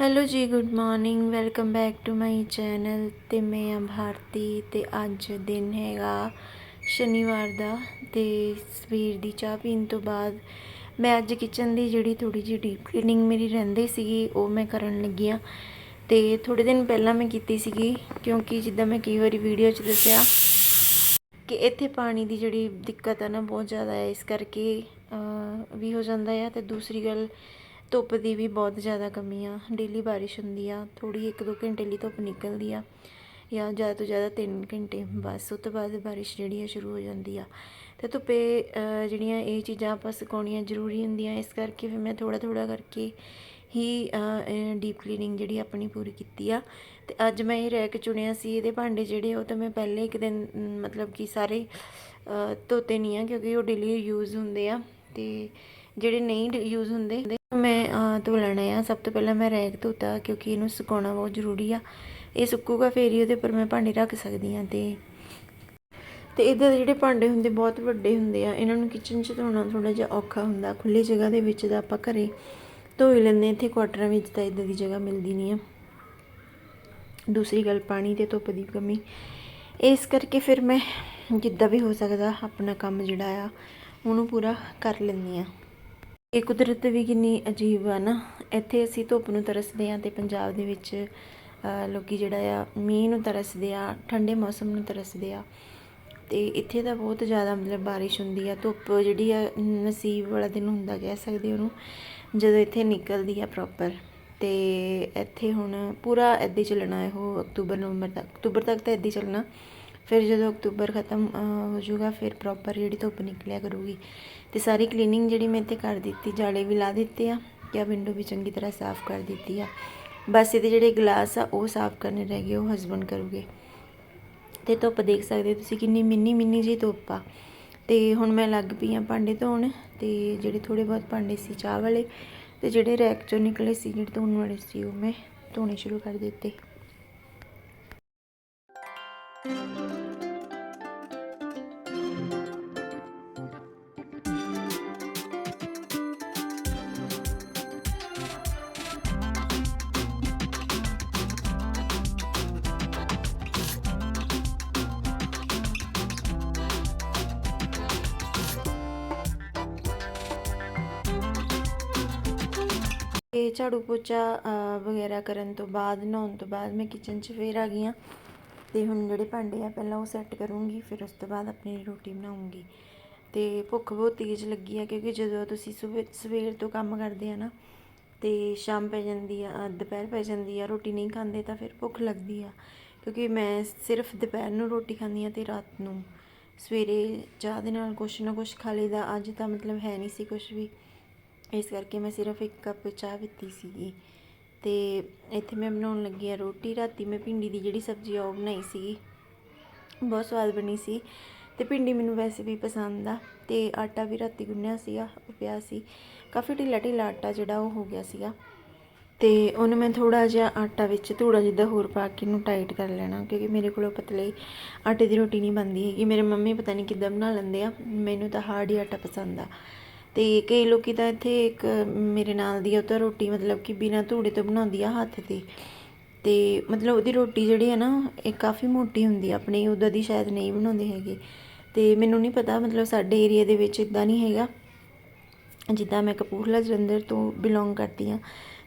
Hello ji good morning welcome back to my channel ਤੇ ਮੈਂ ਆ ਭਾਰਤੀ ਤੇ ਅੱਜ ਦਿਨ ਹੈਗਾ ਸ਼ਨੀਵਾਰ ਦਾ ਤੇ ਸਵੇਰ ਦੀ ਚਾਹ ਪੀਣ ਤੋਂ ਬਾਅਦ ਮੈਂ ਅੱਜ ਕਿਚਨ ਦੀ ਜਿਹੜੀ ਥੋੜੀ ਜਿਹੀ ਡੀਪ ਕਲੀਨਿੰਗ ਮੇਰੀ ਰਹਿੰਦੀ ਸੀਗੀ, ਉਹ ਮੈਂ ਕਰਨ ਲੱਗੀ ਆ ਤੇ ਥੋੜੇ ਦਿਨ ਪਹਿਲਾਂ ਮੈਂ ਕੀਤੀ ਸੀਗੀ, ਕਿਉਂਕਿ ਜਿੱਦਾਂ ਮੈਂ ਕਈ ਵਾਰੀ ਵੀਡੀਓ 'ਚ ਦੱਸਿਆ ਕਿ ਇੱਥੇ ਪਾਣੀ ਦੀ ਜਿਹੜੀ ਦਿੱਕਤ ਆ ਨਾ, ਬਹੁਤ ਜ਼ਿਆਦਾ ਹੈ। ਇਸ ਕਰਕੇ ਵੀ ਹੋ ਜਾਂਦਾ ਹੈ ਤੇ ਦੂਸਰੀ ਗੱਲ ਧੁੱਪ ਦੀ ਵੀ ਬਹੁਤ ਜ਼ਿਆਦਾ ਕਮੀ ਆ। ਡੇਲੀ ਬਾਰਿਸ਼ ਹੁੰਦੀ ਆ ਥੋੜੀ 1-2 ਘੰਟੇ ਲਈ ਧੁੱਪ ਨਿਕਲਦੀ ਆ ਜਾਂ ਜ਼ਿਆਦਾ ਤੋਂ ਜ਼ਿਆਦਾ 3 ਘੰਟੇ। ਬਸ, ਉਸ ਤੋਂ ਬਾਅਦ ਬਾਰਿਸ਼ ਜਿਹੜੀ ਆ ਸ਼ੁਰੂ ਹੋ ਜਾਂਦੀ ਆ। ਤੇ ਧੁੱਪੇ ਜਿਹੜੀਆਂ ਇਹ ਚੀਜ਼ਾਂ ਆਪਾਂ ਸੁਕਾਉਣੀਆਂ ਜ਼ਰੂਰੀ ਹੁੰਦੀਆਂ, ਇਸ ਕਰਕੇ ਫਿਰ ਮੈਂ ਥੋੜਾ ਥੋੜਾ ਕਰਕੇ ਹੀ ਡੀਪ ਕਲੀਨਿੰਗ ਜਿਹੜੀ ਆਪਣੀ ਪੂਰੀ ਕੀਤੀ ਆ। ਤੇ ਅੱਜ ਮੈਂ ਇਹ ਰੈਕ ਚੁਣਿਆ ਸੀ, ਇਹਦੇ ਭਾਂਡੇ ਜਿਹੜੇ ਉਹ ਤਾਂ ਮੈਂ ਪਹਿਲੇ ਇੱਕ ਦਿਨ ਮਤਲਬ ਕਿ ਸਾਰੇ ਧੋਤੇ ਨਹੀਂ ਆ ਕਿਉਂਕਿ ਉਹ ਡੇਲੀ ਯੂਜ਼ ਹੁੰਦੇ ਆ। ਤੇ ਜਿਹੜੇ ਨਹੀਂ ਯੂਜ਼ ਹੁੰਦੇ ਮੈਂ ਧੋ ਲੈਣਾ ਆ। ਸਭ ਤੋਂ ਪਹਿਲਾਂ ਮੈਂ ਰੈਕ ਧੋਤਾ ਕਿਉਂਕਿ ਇਹਨੂੰ ਸੁਕਾਉਣਾ ਬਹੁਤ ਜ਼ਰੂਰੀ ਆ। ਇਹ ਸੁੱਕੂਗਾ ਫੇਰ ਹੀ ਉਹਦੇ ਉੱਪਰ ਮੈਂ ਭਾਂਡੇ ਰੱਖ ਸਕਦੀ ਆ ਤੇ। ਤੇ ਇਹਦੇ ਜਿਹੜੇ ਭਾਂਡੇ ਹੁੰਦੇ ਬਹੁਤ ਵੱਡੇ ਹੁੰਦੇ ਆ, ਇਹਨਾਂ ਨੂੰ ਕਿਚਨ 'ਚ ਧੋਣਾ ਥੋੜਾ ਜਿਹਾ ਔਖਾ ਹੁੰਦਾ। ਖੁੱਲੀ ਜਗ੍ਹਾ ਦੇ ਵਿੱਚ ਤਾਂ ਆਪਾਂ ਘਰੇ ਧੋ ਹੀ ਲੈਂਦੇ ਇੱਥੇ ਕੁਆਟਰਾਂ ਵਿੱਚ ਤਾਂ ਇਦਾਂ ਦੀ ਜਗ੍ਹਾ ਮਿਲਦੀ ਨਹੀਂ ਆ। ਦੂਸਰੀ ਗੱਲ, ਪਾਣੀ ਤੇ ਧੁੱਪ ਦੀ ਕਮੀ। ਇਸ ਕਰਕੇ ਫਿਰ ਮੈਂ ਜਿੱਦਾਂ ਵੀ ਹੋ ਸਕਦਾ ਆਪਣਾ ਕੰਮ ਜਿਹੜਾ ਆ, ਉਹਨੂੰ ਪੂਰਾ ਕਰ ਲੈਂਦੀ ਆ ਇਹ ਕੁਦਰਤ ਵੀ ਕਿੰਨੀ ਅਜੀਬ ਆ ਨਾ। ਇੱਥੇ ਅਸੀਂ ਧੁੱਪ ਨੂੰ ਤਰਸਦੇ ਆ ਤੇ ਪੰਜਾਬ ਦੇ ਵਿੱਚ ਅ, ਲੋਕੀ ਜਿਹੜਾ ਆ ਮੀਂਹ ਨੂੰ ਤਰਸਦੇ ਆ ਠੰਡੇ ਮੌਸਮ ਨੂੰ ਤਰਸਦੇ ਆ। ਤੇ ਇੱਥੇ ਤਾਂ ਬਹੁਤ ਜ਼ਿਆਦਾ ਮਤਲਬ ਬਾਰਿਸ਼ ਹੁੰਦੀ ਆ। ਧੁੱਪ ਜਿਹੜੀ ਆ ਨਸੀਬ ਵਾਲਾ ਦਿਨ ਹੁੰਦਾ ਕਹਿ ਸਕਦੇ ਉਹਨੂੰ ਜਦੋਂ ਇੱਥੇ ਨਿਕਲਦੀ ਆ ਪ੍ਰੋਪਰ ਤੇ ਇੱਥੇ ਹੁਣ ਪੂਰਾ ਇੱਦਾਂ ਹੀ ਚੱਲਣਾ ਇਹੋ ਅਕਤੂਬਰ ਨਵੰਬਰ ਤੱਕ। ਅਕਤੂਬਰ ਤੱਕ ਤਾਂ ਇੱਦਾਂ ਹੀ ਚੱਲਣਾ। ਫਿਰ ਜਦੋਂ ਅਕਤੂਬਰ ਖਤਮ ਹੋ ਜਾਊਗਾ, ਫਿਰ ਪ੍ਰੋਪਰ ਜਿਹੜੀ ਧੁੱਪ ਨਿਕਲਿਆ ਕਰੂਗੀ। ਤੇ ਸਾਰੀ ਕਲੀਨਿੰਗ ਜਿਹੜੀ ਮੈਂ ਇੱਥੇ ਕਰ ਦਿੱਤੀ, ਜਾਲੇ ਵੀ ਲਾ ਦਿੱਤੇ ਆ ਜਾਂ ਵਿੰਡੋ ਵੀ ਚੰਗੀ ਤਰ੍ਹਾਂ ਸਾਫ਼ ਕਰ ਦਿੱਤੀ ਆ। ਬਸ ਇਹਦੇ ਜਿਹੜੇ ਗਲਾਸ ਆ, ਉਹ ਸਾਫ਼ ਕਰਨੇ ਰਹਿ ਗਏ, ਉਹ ਹਸਬੰਡ ਕਰੂਗੇ। ਤੇ ਧੁੱਪ ਦੇਖ ਸਕਦੇ ਤੁਸੀਂ, ਕਿੰਨੀ ਮਿੰਨੀ ਮਿੰਨੀ ਜਿਹੀ ਧੁੱਪ ਆ। ਤੇ ਹੁਣ ਮੈਂ ਲੱਗ ਪਈ ਆ ਭਾਂਡੇ ਧੋਣ, ਤੇ ਜਿਹੜੇ ਥੋੜੇ ਬਹੁਤ ਭਾਂਡੇ ਸੀ, ਚਾਹ ਵਾਲੇ, ਤੇ ਜਿਹੜੇ ਰੈਕ ਚੋਂ ਨਿਕਲੇ ਸੀ, ਜਿਹੜੇ ਧੋਣ ਵਾਲੇ ਸੀ, ਉਹ ਮੈਂ ਧੋਣੇ ਸ਼ੁਰੂ ਕਰ ਦਿੱਤੇ। ਤੇ ਝਾੜੂ ਪੋਚਾ ਵਗੈਰਾ ਕਰਨ ਤੋਂ ਬਾਅਦ, ਨਹਾਉਣ ਤੋਂ ਬਾਅਦ ਮੈਂ ਕਿਚਨ 'ਚ ਫੇਰ ਆ ਗਈ ਹਾਂ। ਤੇ ਹੁਣ ਜਿਹੜੇ ਭਾਂਡੇ ਆ, ਪਹਿਲਾਂ ਉਹ ਸੈੱਟ ਕਰੂੰਗੀ, ਫਿਰ ਉਸ ਤੋਂ ਬਾਅਦ ਆਪਣੀ ਰੋਟੀ ਬਣਾਉਂਗੀ। ਤੇ ਭੁੱਖ ਬਹੁਤ ਤੇਜ਼ ਲੱਗੀ ਆ, ਕਿਉਂਕਿ ਜਦੋਂ ਤੁਸੀਂ ਸਵੇ, ਸਵੇਰ ਤੋਂ ਕੰਮ ਕਰਦੇ ਆ ਨਾ, ਤੇ ਸ਼ਾਮ ਪੈ ਜਾਂਦੀ ਆ ਦੁਪਹਿਰ ਪੈ ਜਾਂਦੀ ਆ, ਰੋਟੀ ਨਹੀਂ ਖਾਂਦੇ, ਤਾਂ ਫਿਰ ਭੁੱਖ ਲੱਗਦੀ ਆ। ਕਿਉਂਕਿ ਮੈਂ ਸਿਰਫ ਦੁਪਹਿਰ ਨੂੰ ਰੋਟੀ ਖਾਂਦੀ ਆ ਤੇ ਰਾਤ ਨੂੰ। ਸਵੇਰੇ ਚਾਹ ਦੇ ਨਾਲ ਕੁਛ ਨਾ ਕੁਛ ਖਾ ਲਈਦਾ, ਅੱਜ ਤਾਂ ਮਤਲਬ ਹੈ ਨਹੀਂ ਸੀ ਕੁਛ ਵੀ। ਇਸ ਕਰਕੇ ਮੈਂ ਸਿਰਫ ਇੱਕ ਕੱਪ ਚਾਹ ਪੀਤੀ ਸੀਗੀ ਅਤੇ ਇੱਥੇ ਮੈਂ ਬਣਾਉਣ ਲੱਗੀ ਆ ਰੋਟੀ। ਰਾਤੀ ਮੈਂ ਭਿੰਡੀ ਦੀ ਜਿਹੜੀ ਸਬਜ਼ੀ ਆ ਉਹ ਬਣਾਈ ਸੀਗੀ। ਬਹੁਤ ਸਵਾਦ ਬਣੀ ਸੀ ਤੇ ਭਿੰਡੀ ਮੈਨੂੰ ਵੈਸੇ ਵੀ ਪਸੰਦ ਆ ਤੇ ਆਟਾ ਵੀ ਰਾਤੀ ਗੁੰਨਿਆ ਸੀਗਾ, ਉਹ ਪਿਆ ਸੀ। ਕਾਫੀ ਢਿੱਲਾ ਢਿੱਲਾ ਆਟਾ ਜਿਹੜਾ ਉਹ ਹੋ ਗਿਆ ਸੀਗਾ। ਤੇ ਉਹਨੂੰ ਮੈਂ ਥੋੜਾ ਜਿਹਾ ਆਟਾ ਵਿੱਚ ਥੋੜਾ ਜਿਹਾ ਹੋਰ ਪਾ ਕੇ ਇਹਨੂੰ ਟਾਈਟ ਕਰ ਲੈਣਾ ਕਿਉਂਕਿ ਮੇਰੇ ਕੋਲੋਂ ਪਤਲੇ ਆਟੇ ਦੀ ਰੋਟੀ ਨਹੀਂ ਬਣਦੀ ਹੈਗੀ। ਮੇਰੇ ਮੰਮੀ ਪਤਾ ਨਹੀਂ ਕਿੱਦਾਂ ਬਣਾ ਲੈਂਦੇ ਆ। ਮੈਨੂੰ ਤਾਂ ਹਾਰਡ ਹੀ ਆਟਾ ਪਸੰਦ ਆ। ਤੇ ਕਈ ਲੋਕੀ ਤਾਂ ਇੱਥੇ ਇੱਕ ਮੇਰੇ ਨਾਲ ਦੀ ਆ, ਉਹ ਤਾਂ ਰੋਟੀ ਮਤਲਬ ਕਿ ਬਿਨਾਂ ਧੂੜੇ ਤੋਂ ਬਣਾਉਂਦੀ ਆ ਹੱਥ ਤੇ। ਤੇ ਮਤਲਬ ਉਹਦੀ ਰੋਟੀ ਜਿਹੜੀ ਹੈ ਨਾ, ਇਹ ਕਾਫੀ ਮੋਟੀ ਹੁੰਦੀ ਆ, ਆਪਣੀ ਉਦਾਂ ਦੀ ਸ਼ਾਇਦ ਨਹੀਂ ਬਣਾਉਂਦੇ ਹੈਗੇ। ਤੇ ਮੈਨੂੰ ਨਹੀਂ ਪਤਾ, ਮਤਲਬ ਸਾਡੇ ਏਰੀਆ ਦੇ ਵਿੱਚ ਇਦਾਂ ਨਹੀਂ ਹੈਗਾ। ਜਿੱਦਾਂ ਮੈਂ ਕਪੂਰਥਲਾ, ਜਲੰਧਰ ਤੋਂ ਬਿਲੋਂਗ ਕਰਦੀ ਆ।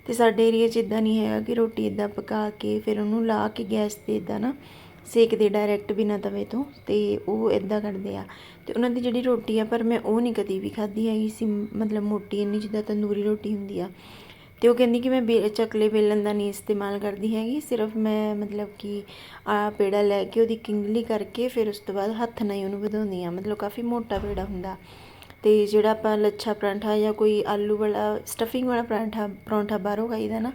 ਤੇ ਸਾਡੇ ਏਰੀਆ 'ਚ ਇਦਾਂ ਨਹੀਂ ਹੈਗਾ ਕਿ ਰੋਟੀ ਇਦਾਂ ਪਕਾ ਕੇ, ਫਿਰ ਉਹਨੂੰ ਲਾ ਕੇ ਗੈਸ ਤੇ ਇਦਾਂ ਨਾ ਸੇਕਦੇ ਡਾਇਰੈਕਟ ਬਿਨਾਂ ਤਵੇ ਤੋਂ, ਤੇ ਉਹ ਇਦਾਂ ਕਰਦੇ ਆ। ਤੇ ਉਹਨਾਂ ਦੀ ਜਿਹੜੀ ਰੋਟੀ ਆ, ਪਰ ਮੈਂ ਉਹ ਨਹੀਂ ਕਦੀ ਵੀ ਖਾਧੀ ਹੈਗੀ ਸੀ, ਮਤਲਬ ਮੋਟੀ ਇੰਨੀ ਜਿੱਦਾਂ ਤੰਦੂਰੀ ਰੋਟੀ ਹੁੰਦੀ ਆ। ਤੇ ਉਹ ਕਹਿੰਦੀ ਕਿ ਮੈਂ ਬੇ, ਚੱਕਲੇ ਵੇਲਣ ਦਾ ਨਹੀਂ ਇਸਤੇਮਾਲ ਕਰਦੀ ਹੈਗੀ, ਸਿਰਫ ਮੈਂ ਮਤਲਬ ਕਿ ਆ ਪੇੜਾ ਲੈ ਕੇ ਉਹਦੀ ਕਿੰਗਲੀ ਕਰਕੇ ਫਿਰ ਉਸ ਤੋਂ ਬਾਅਦ ਹੱਥ ਨਾਲ ਹੀ ਉਹਨੂੰ ਵਧਾਉਂਦੀ ਆ। ਮਤਲਬ ਕਾਫੀ ਮੋਟਾ ਪੇੜਾ ਹੁੰਦਾ। ਤੇ ਜਿਹੜਾ ਆਪਾਂ ਲੱਛਾ ਪਰਾਂਠਾ ਜਾਂ ਕੋਈ ਆਲੂ ਵਾਲਾ ਸਟਫਿੰਗ ਵਾਲਾ ਪਰਾਂਠਾ, ਪਰੌਂਠਾ ਬਾਹਰੋਂ ਖਾਈਦਾ ਨਾ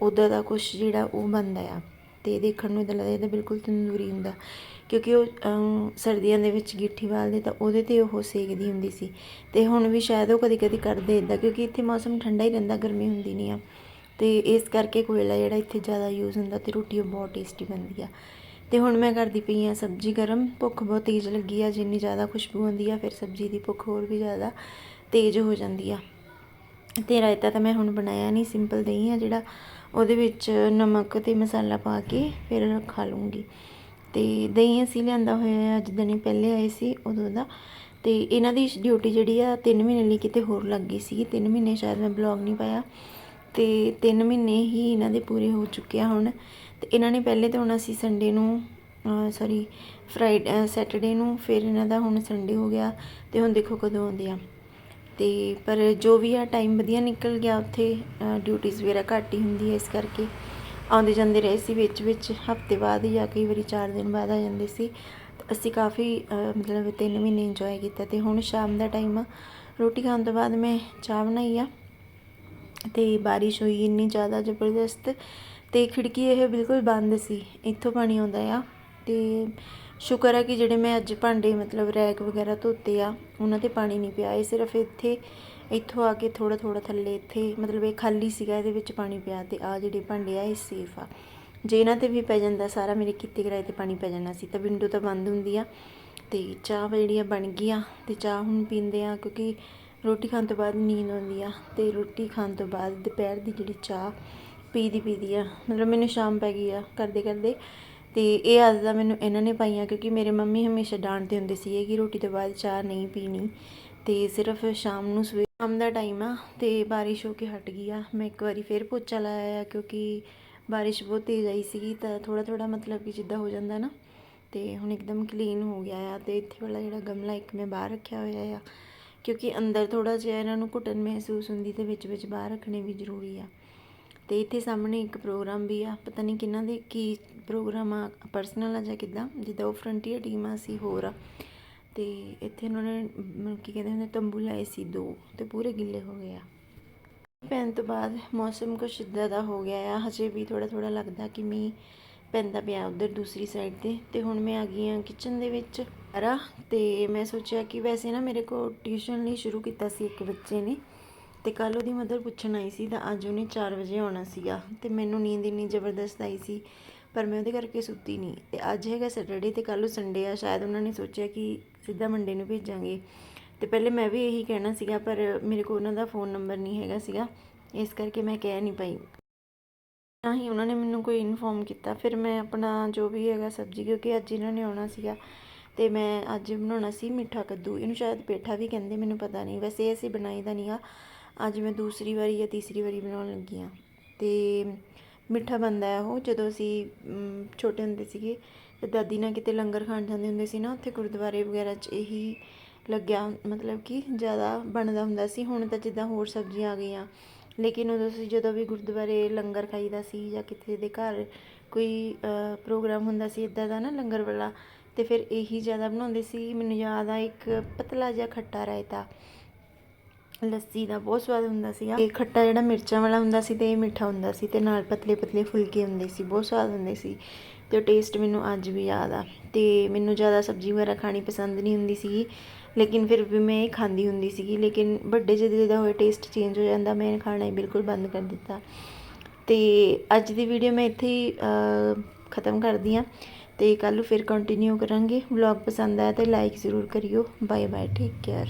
ਉੱਦਾਂ ਦਾ ਕੁਛ ਜਿਹੜਾ ਉਹ ਬਣਦਾ ਆ। ਤੇ ਦੇਖਣ ਨੂੰ ਇਦਾਂ ਲੱਗਦਾ ਇਹ ਬਿਲਕੁਲ ਤੰਦੂਰੀ ਹੁੰਦਾ। ਕਿਉਂਕਿ ਉਹ ਸਰਦੀਆਂ ਦੇ ਵਿੱਚ ਗਿੱਠੀ ਬਾਲਦੇ ਤਾਂ ਉਹਦੇ ਤੇ ਉਹ ਸੇਕਦੀ ਹੁੰਦੀ ਸੀ। ਤੇ ਹੁਣ ਵੀ ਸ਼ਾਇਦ ਉਹ ਕਦੀ ਕਦੀ ਕਰਦੇ ਇਦਾਂ ਕਿਉਂਕਿ ਇੱਥੇ ਮੌਸਮ ਠੰਡਾ ਹੀ ਰਹਿੰਦਾ, ਗਰਮੀ ਹੁੰਦੀ ਨਹੀਂ ਆ। ਤੇ ਇਸ ਕਰਕੇ ਕੋਇਲਾ ਜਿਹੜਾ ਇੱਥੇ ਜ਼ਿਆਦਾ ਯੂਜ਼ ਹੁੰਦਾ ਤੇ ਰੋਟੀ ਉਹ ਬਹੁਤ ਟੇਸਟੀ ਬਣਦੀ ਆ। ਤੇ ਹੁਣ ਮੈਂ ਕਰਦੀ ਪਈ ਆ ਸਬਜ਼ੀ ਗਰਮ, ਭੁੱਖ ਬਹੁਤ ਤੇਜ਼ ਲੱਗੀ ਆ, ਜਿੰਨੀ ਜ਼ਿਆਦਾ ਖੁਸ਼ਬੂ ਆਉਂਦੀ ਆ, ਫਿਰ ਸਬਜ਼ੀ ਦੀ ਭੁੱਖ ਹੋਰ ਵੀ ਜ਼ਿਆਦਾ ਤੇਜ਼ ਹੋ ਜਾਂਦੀ ਆ। ਤੇ ਰਾਇਤਾ ਤਾਂ ਮੈਂ ਹੁਣ ਬਣਾਇਆ ਨਹੀਂ ਸਿੰਪਲ ਦਹੀਂ ਆ ਜਿਹੜਾ, ਉਹਦੇ ਵਿੱਚ ਨਮਕ ਤੇ ਮਸਾਲਾ ਪਾ ਕੇ ਫਿਰ ਖਾ ਲੂੰਗੀ। ਤੇ ਦਹੀਂ ਅਸੀਂ ਲਿਆਂਦਾ ਹੋਇਆ ਅੱਜ ਦਿਨੀ ਪਹਿਲੇ ਆਏ ਸੀ ਉਦੋਂ ਦਾ। ਤੇ ਇਹਨਾਂ ਦੀ ਡਿਊਟੀ ਜਿਹੜੀ ਆ 3 ਮਹੀਨੇ ਲਈ ਕਿਤੇ ਹੋਰ ਲੱਗ ਗਈ ਸੀ 3 ਮਹੀਨੇ ਸ਼ਾਇਦ ਮੈਂ ਬਲੌਗ ਨਹੀਂ ਪਾਇਆ। ਤੇ 3 ਮਹੀਨੇ ਹੀ ਇਹਨਾਂ ਦੇ ਪੂਰੇ ਹੋ ਚੁੱਕੇ ਆ ਹੁਣ। ਤੇ ਇਹਨਾਂ ਨੇ ਪਹਿਲੇ ਤਾਂ ਹੁਣ ਅਸੀਂ ਸੰਡੇ ਨੂੰ ਸੌਰੀ ਫਰਾਈਡ ਸੈਟਰਡੇ ਨੂੰ ਫਿਰ ਇਹਨਾਂ ਦਾ ਹੁਣ ਸੰਡੇ ਹੋ ਗਿਆ। ਤੇ ਹੁਣ ਦੇਖੋ ਕਦੋਂ ਆਉਂਦੇ ਆ। ਤੇ ਪਰ ਜੋ ਵੀ ਆ ਟਾਈਮ ਵਧੀਆ ਨਿਕਲ ਗਿਆ ਉੱਥੇ ਡਿਊਟੀਆਂ ਵਗੈਰਾ ਘੱਟ ਹੀ ਹੁੰਦੀ ਹੈ ਇਸ ਕਰਕੇ। ਆਉਂਦੇ ਜਾਂਦੇ ਰਹੇ ਸੀ ਵਿੱਚ ਵਿੱਚ, ਹਫ਼ਤੇ ਬਾਅਦ ਜਾਂ ਕਈ ਵਾਰੀ 4 ਦਿਨ ਬਾਅਦ ਆ ਜਾਂਦੇ ਸੀ। ਅਸੀਂ ਕਾਫੀ ਮਤਲਬ 3 ਮਹੀਨੇ ਇੰਜੋਏ ਕੀਤਾ ਤੇ ਹੁਣ ਸ਼ਾਮ ਦਾ ਟਾਈਮ ਆ। ਰੋਟੀ ਖਾਣ ਤੋਂ ਬਾਅਦ ਮੈਂ ਚਾਹ ਬਣਾਈ ਆ ਤੇ ਬਾਰਿਸ਼ ਹੋਈ ਇੰਨੀ ਜ਼ਿਆਦਾ ਜ਼ਬਰਦਸਤ ਤੇ ਖਿੜਕੀ ਇਹ ਬਿਲਕੁਲ ਬੰਦ ਸੀ, ਇੱਥੋਂ ਪਾਣੀ ਆਉਂਦਾ ਆ ਤੇ ਸ਼ੁਕਰ ਹੈ ਕਿ ਜਿਹੜੇ ਮੈਂ ਅੱਜ ਭਾਂਡੇ ਮਤਲਬ ਰੈਕ ਵਗੈਰਾ ਧੋਤੇ ਆ, ਉਹਨਾਂ ਤੇ ਪਾਣੀ ਨਹੀਂ ਪਿਆ। ਇਹ ਸਿਰਫ ਇੱਥੇ, ਇੱਥੋਂ ਆ ਕੇ ਥੋੜਾ ਥੋੜਾ ਥੱਲੇ ਇੱਥੇ, ਮਤਲਬ ਇਹ ਖਾਲੀ ਸੀਗਾ, ਇਹਦੇ ਵਿੱਚ ਪਾਣੀ ਪਿਆ ਤੇ ਆ ਜਿਹੜੇ ਭਾਂਡੇ ਆ, ਇਹ ਸੇਫ ਆ। ਜੇ ਇਹਨਾਂ ਤੇ ਵੀ ਪੈ ਜਾਂਦਾ, ਸਾਰਾ ਮੇਰੇ ਕੀਤੇ ਕਿਰਾਏ ਤੇ ਪਾਣੀ ਪੈ ਜਾਣਾ ਸੀ, ਤਾਂ ਵਿੰਡੋ ਤਾਂ ਬੰਦ ਹੁੰਦੀ ਆ। ਤੇ ਚਾਹ ਜਿਹੜੀ ਆ ਬਣ ਗਈ ਆ, ਤੇ ਚਾਹ ਹੁਣ ਪੀਂਦੇ ਆ, ਕਿਉਂਕਿ ਰੋਟੀ ਖਾਣ ਤੋਂ ਬਾਅਦ ਨੀਂਦ ਆਉਂਦੀ ਆ, ਤੇ ਰੋਟੀ ਖਾਣ ਤੋਂ ਬਾਅਦ ਦੁਪਹਿਰ ਦੀ ਜਿਹੜੀ ਚਾਹ ਪੀਦੀ ਪੀਦੀ ਆ, ਮਤਲਬ ਮੈਨੂੰ ਸ਼ਾਮ ਪੈ ਗਈ ਆ ਕਰਦੇ ਕਰਦੇ ਅਤੇ ਇਹ ਆਦਤਾਂ ਮੈਨੂੰ ਇਹਨਾਂ ਨੇ ਪਾਈਆਂ ਕਿਉਂਕਿ ਮੇਰੇ ਮੰਮੀ ਹਮੇਸ਼ਾ ਡਾਂਟਦੇ ਹੁੰਦੇ ਸੀਗੇ ਕਿ ਰੋਟੀ ਤੋਂ ਬਾਅਦ ਚਾਹ ਨਹੀਂ ਪੀਣੀ। ਅਤੇ ਸਿਰਫ ਸ਼ਾਮ ਨੂੰ ਸਵੇਰ ਸ਼ਾਮ ਦਾ ਟਾਈਮ ਆ ਅਤੇ ਬਾਰਿਸ਼ ਹੋ ਕੇ ਹਟ ਗਈ ਆ। ਮੈਂ ਇੱਕ ਵਾਰੀ ਫੇਰ ਪੋਚਾ ਲਾਇਆ ਆ ਕਿਉਂਕਿ ਬਾਰਿਸ਼ ਬਹੁਤ ਤੇਜ਼ ਆਈ ਸੀਗੀ ਤਾਂ ਥੋੜਾ ਥੋੜਾ ਮਤਲਬ ਕਿ ਜਿੱਦਾਂ ਹੋ ਜਾਂਦਾ ਨਾ, ਤੇ ਹੁਣ ਇੱਕਦਮ ਕਲੀਨ ਹੋ ਗਿਆ ਆ ਤੇ ਇੱਥੇ ਵਾਲਾ ਜਿਹੜਾ ਗਮਲਾ ਇੱਕ ਮੈਂ ਬਾਹਰ ਰੱਖਿਆ ਹੋਇਆ ਆ। ਕਿਉਂਕਿ ਅੰਦਰ ਥੋੜਾ ਜਿਹਾ ਇਹਨਾਂ ਨੂੰ ਘੁੱਟਣ ਮਹਿਸੂਸ ਹੁੰਦੀ ਤੇ ਵਿੱਚ ਵਿੱਚ ਬਾਹਰ ਰੱਖਣੇ ਵੀ ਜ਼ਰੂਰੀ ਆ। ਤੇ ਇੱਥੇ ਸਾਹਮਣੇ ਇੱਕ ਪ੍ਰੋਗਰਾਮ ਵੀ ਆ ਪਤਾ ਨਹੀਂ ਕਿਹਨਾਂ ਦੇ ਕੀ ਪ੍ਰੋਗਰਾਮ ਆ ਪਰਸਨਲ ਆ ਜਾਂ ਕਿੱਦਾਂ ਜਿੱਦਾਂ ਉਹ ਫਰੰਟੀਅਰ ਟੀਮ ਆ ਸੀ ਹੋਰ ਆ। ਤੇ ਇੱਥੇ ਉਹਨਾਂ ਨੇ ਮ, ਕੀ ਕਹਿੰਦੇ ਹੁੰਦੇ ਤੰਬੂ ਲਾਏ ਸੀ ਦੋ ਤੇ ਪੂਰੇ ਗਿੱਲੇ ਹੋ ਗਏ ਆ। ਪੈਣ ਤੋਂ ਬਾਅਦ ਮੌਸਮ ਕੁਛ ਇੱਦਾਂ ਦਾ ਹੋ ਗਿਆ ਆ ਹਜੇ ਵੀ ਥੋੜਾ ਥੋੜਾ ਲੱਗਦਾ ਕਿ ਮੀਂਹ ਪੈਂਦਾ ਪਿਆ ਉਧਰ ਦੂਸਰੀ ਸਾਈਡ ਤੇ। ਤੇ ਹੁਣ ਮੈਂ ਆ ਗਈ ਆ ਕਿਚਨ ਦੇ ਵਿੱਚ ਅਰਾ ਤੇ ਮੈਂ ਸੋਚਿਆ ਕਿ ਵੈਸੇ ਨਾ ਮੇਰੇ ਕੋਲ ਟਿਊਸ਼ਨ ਲਈ ਸ਼ੁਰੂ ਕੀਤਾ ਸੀ ਇੱਕ ਬੱਚੇ ਨੇ। ਤੇ ਕੱਲ ਉਹਦੀ ਮਦਰ ਪੁੱਛਣ ਆਈ ਸੀ ਤਾਂ ਅੱਜ ਉਹਨੇ 4 ਵਜੇ ਆਉਣਾ ਸੀਗਾ ਤੇ ਮੈਨੂੰ ਨੀਂਦ ਇੰਨੀ ਜ਼ਬਰਦਸਤ ਆਈ ਸੀ, ਪਰ ਮੈਂ ਉਹਦੇ ਕਰਕੇ ਸੁੱਤੀ ਨਹੀਂ ਤੇ ਅੱਜ ਹੈਗਾ ਸੈਟਰਡੇ ਤੇ ਕੱਲ ਨੂੰ ਸੰਡੇ ਆ, ਸ਼ਾਇਦ ਉਹਨਾਂ ਨੇ ਸੋਚਿਆ ਕਿ ਸਿੱਧਾ ਮੰਡੇ ਨੂੰ ਭੇਜਾਂਗੇ। ਤੇ ਪਹਿਲੇ ਮੈਂ ਵੀ ਇਹੀ ਕਹਿਣਾ ਸੀਗਾ, ਪਰ ਮੇਰੇ ਕੋਲ ਉਹਨਾਂ ਦਾ ਫੋਨ ਨੰਬਰ ਨਹੀਂ ਹੈਗਾ ਸੀਗਾ, ਇਸ ਕਰਕੇ ਮੈਂ ਕਹਿ ਨਹੀਂ ਪਾਈ। ਨਾ ਹੀ ਉਹਨਾਂ ਨੇ ਮੈਨੂੰ ਕੋਈ ਇਨਫੋਰਮ ਕੀਤਾ, ਫਿਰ ਮੈਂ ਆਪਣਾ ਜੋ ਵੀ ਹੈਗਾ ਸਬਜ਼ੀ, ਕਿਉਂਕਿ ਅੱਜ ਇਹਨਾਂ ਨੇ ਆਉਣਾ ਸੀਗਾ ਤੇ ਮੈਂ ਅੱਜ ਬਣਾਉਣਾ ਸੀ ਮਿੱਠਾ ਕੱਦੂ, ਇਹਨੂੰ ਸ਼ਾਇਦ ਪੇਠਾ ਵੀ ਕਹਿੰਦੇ, ਮੈਨੂੰ ਪਤਾ ਨਹੀਂ, ਵੈਸੇ ਅਸੀਂ ਬਣਾਈ ਦਾ ਆ ਅੱਜ ਮੈਂ ਦੂਸਰੀ ਵਾਰੀ ਜਾਂ ਤੀਸਰੀ ਵਾਰੀ ਬਣਾਉਣ ਲੱਗੀ ਹਾਂ। ਤੇ ਮਿੱਠਾ ਬਣਦਾ ਹੈ ਉਹ। ਜਦੋਂ ਅਸੀਂ ਛੋਟੇ ਹੁੰਦੇ ਸੀਗੇ, ਤੇ ਦਾਦੀ ਨਾਲ ਕਿਤੇ ਲੰਗਰ ਖਾਣ ਜਾਂਦੇ ਹੁੰਦੇ ਸੀ ਨਾ, ਉੱਥੇ ਗੁਰਦੁਆਰੇ ਵਗੈਰਾ 'ਚ ਇਹੀ ਲੱਗਿਆ, ਮਤਲਬ ਕਿ ਜ਼ਿਆਦਾ ਬਣਦਾ ਹੁੰਦਾ ਸੀ। ਹੁਣ ਤਾਂ ਜਿੱਦਾਂ ਹੋਰ ਸਬਜ਼ੀਆਂ ਆ ਗਈਆਂ। ਲੇਕਿਨ ਉਦੋਂ ਅਸੀਂ ਜਦੋਂ ਵੀ ਗੁਰਦੁਆਰੇ ਲੰਗਰ ਖਾਈਦਾ ਸੀ ਜਾਂ ਕਿਤੇ ਦੇ ਘਰ ਕੋਈ ਪ੍ਰੋਗਰਾਮ ਹੁੰਦਾ ਸੀ, ਇਦਾਂ ਦਾ ਨਾ ਲੰਗਰ ਵਾਲਾ, ਤੇ ਫਿਰ ਇਹੀ ਜ਼ਿਆਦਾ ਬਣਾਉਂਦੇ ਸੀ। ਮੈਨੂੰ ਯਾਦ ਆ ਇੱਕ ਪਤਲਾ ਜਿਹਾ ਖੱਟਾ ਰਾਇਤਾ। ਲੱਸੀ ਦਾ ਬਹੁਤ ਸਵਾਦ ਹੁੰਦਾ ਸੀਗਾ। ਇਹ ਖੱਟਾ ਜਿਹੜਾ ਮਿਰਚਾਂ ਵਾਲਾ ਹੁੰਦਾ ਸੀ ਤੇ ਇਹ ਮਿੱਠਾ ਹੁੰਦਾ ਸੀ ਤੇ ਨਾਲ ਪਤਲੇ ਪਤਲੇ ਫੁਲਕੇ ਹੁੰਦੇ ਸੀ, ਬਹੁਤ ਸਵਾਦ ਹੁੰਦੇ ਸੀ। ਤੇ ਉਹ ਟੇਸਟ ਮੈਨੂੰ ਅੱਜ ਵੀ ਯਾਦ ਆ। ਤੇ ਮੈਨੂੰ ਜ਼ਿਆਦਾ ਸਬਜ਼ੀ ਵਗੈਰਾ ਖਾਣੀ ਪਸੰਦ ਨਹੀਂ ਹੁੰਦੀ ਸੀਗੀ। ਲੇਕਿਨ ਫਿਰ ਵੀ ਮੈਂ ਇਹ ਖਾਂਦੀ ਹੁੰਦੀ ਸੀਗੀ। ਲੇਕਿਨ ਵੱਡੇ ਜਿਹਦੇ ਜਿਹਦਾ ਹੋਏ ਟੇਸਟ ਚੇਂਜ ਹੋ ਜਾਂਦਾ, ਮੈਂ ਖਾਣਾ ਹੀ ਬਿਲਕੁਲ ਬੰਦ ਕਰ ਦਿੱਤਾ। ਤੇ ਅੱਜ ਦੀ ਵੀਡੀਓ ਮੈਂ ਇੱਥੇ ਹੀ ਖਤਮ ਕਰਦੀ ਹਾਂ। ਤੇ ਕੱਲ੍ਹ ਨੂੰ ਫਿਰ ਕੰਟੀਨਿਊ ਕਰਾਂਗੇ। ਵਲੌਗ ਪਸੰਦ ਆਇਆ ਤੇ ਲਾਈਕ ਜ਼ਰੂਰ ਕਰਿਓ। Bye bye take care